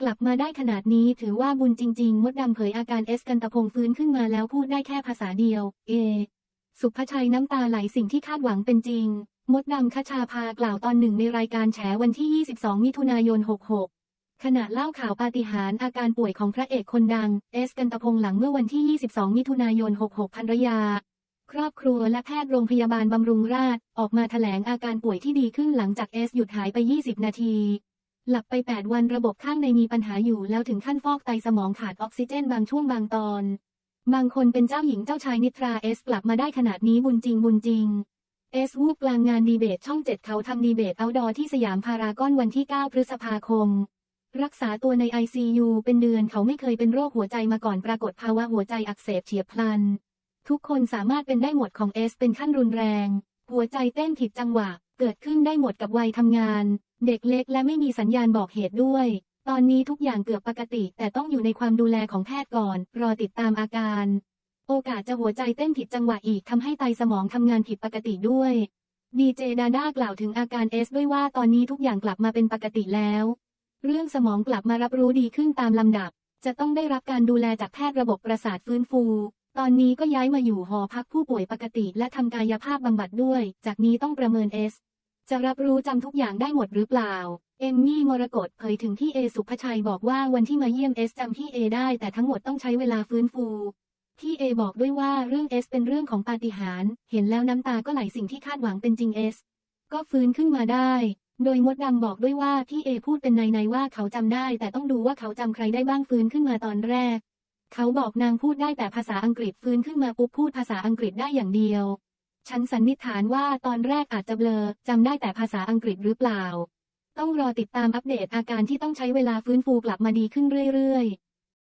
กลับมาได้ขนาดนี้ถือว่าบุญจริง ๆ มดดำเผยอาการเอสกันตะพงฟื้นขึ้นมาแล้วพูดได้แค่ภาษาเดียว เอ สุภชัยน้ำตาไหลสิ่งที่คาดหวังเป็นจริง มดดำคชาพากล่าวตอนหนึ่งในรายการแฉวันที่ 22 มิถุนายน 66ขณะเล่าข่าวปาฏิหาริย์อาการป่วยของพระเอกคนดัง เอสกันตะพงหลังเมื่อวันที่ 22 มิถุนายน 66 ภรรยา ครอบครัวและแพทย์โรงพยาบาลบำรุงราษฎร์ออกมาแถลงอาการป่วยที่ดีขึ้นหลังจากเอสหยุดหายไป 20 นาที หลับไป 8 วันระบบข้างในมีปัญหาอยู่แล้วถึงขั้นฟอกไตสมองขาดออกซิเจนบางช่วงบางตอน บางคนเป็นเจ้าหญิงเจ้าชายนิทราเอสกลับมาได้ขนาดนี้บุญจริงบุญจริงเอสวูบกลางงานดีเบตช่องเจ็ดเขาทำดีเบตเอาดอที่สยามพารากอนวันที่ 9 พฤษภาคม รักษาตัวใน ICU เป็นเดือนเขาไม่เคยเป็นโรคหัวใจมาก่อนปรากฏภาวะหัวใจอักเสบเฉียบพลัน ทุกคนสามารถเป็นได้หมดของเอสเป็นขั้นรุนแรง หัวใจเต้นผิดจังหวะ เกิดขึ้นได้หมดกับวัยทำงาน เด็กเล็กและไม่มีสัญญาณบอกเหตุด้วย ตอนนี้ทุกอย่างเกือบปกติ แต่ต้องอยู่ในความดูแลของแพทย์ก่อน รอติดตามอาการ โอกาสจะหัวใจเต้นผิดจังหวะอีกทำให้ไตสมองทำงานผิดปกติด้วยดีเจดาด้ากล่าวถึงอาการเอสด้วยว่าตอนนี้ทุกอย่างกลับมาเป็นปกติแล้ว เรื่องสมองกลับมารับรู้ดีขึ้นตามลำดับ จะต้องได้รับการดูแลจากแพทย์ระบบประสาทฟื้นฟู ตอนนี้ก็ย้ายมาอยู่หอพักผู้ป่วยปกติและทำกายภาพบำบัดด้วย จากนี้ต้องประเมินเอส จะรับรู้จำทุกอย่างได้หมดหรือเปล่า เอมมี่มรกตเผยถึงที่เอสุภชัยบอกว่าวันที่มาเยี่ยมเอสจำที่เอได้แต่ทั้งหมดต้องใช้เวลาฟื้นฟู ที่เอบอกด้วยว่าเรื่องเอสเป็นเรื่องของปาฏิหาริย์เห็นแล้วน้ำตาก็ไหลสิ่งที่คาดหวังเป็นจริงเอสก็ฟื้นขึ้นมาได้ โดยมดดำบอกด้วยว่าที่เอพูดเป็นในในว่าเขาจำได้ แต่ต้องดูว่าเขาจำใครได้บ้างฟื้นขึ้นมาตอนแรก เขาบอกนางพูดได้แต่ภาษาอังกฤษฟื้นขึ้นมาปุ๊บพูดภาษาอังกฤษได้อย่างเดียว ฉันสันนิษฐานว่าตอนแรกอาจจะเบลอจำได้แต่ภาษาอังกฤษหรือเปล่า ต้องรอติดตามอัปเดตอาการที่ต้องใช้เวลาฟื้นฟูกลับมาดีขึ้นเรื่อยๆ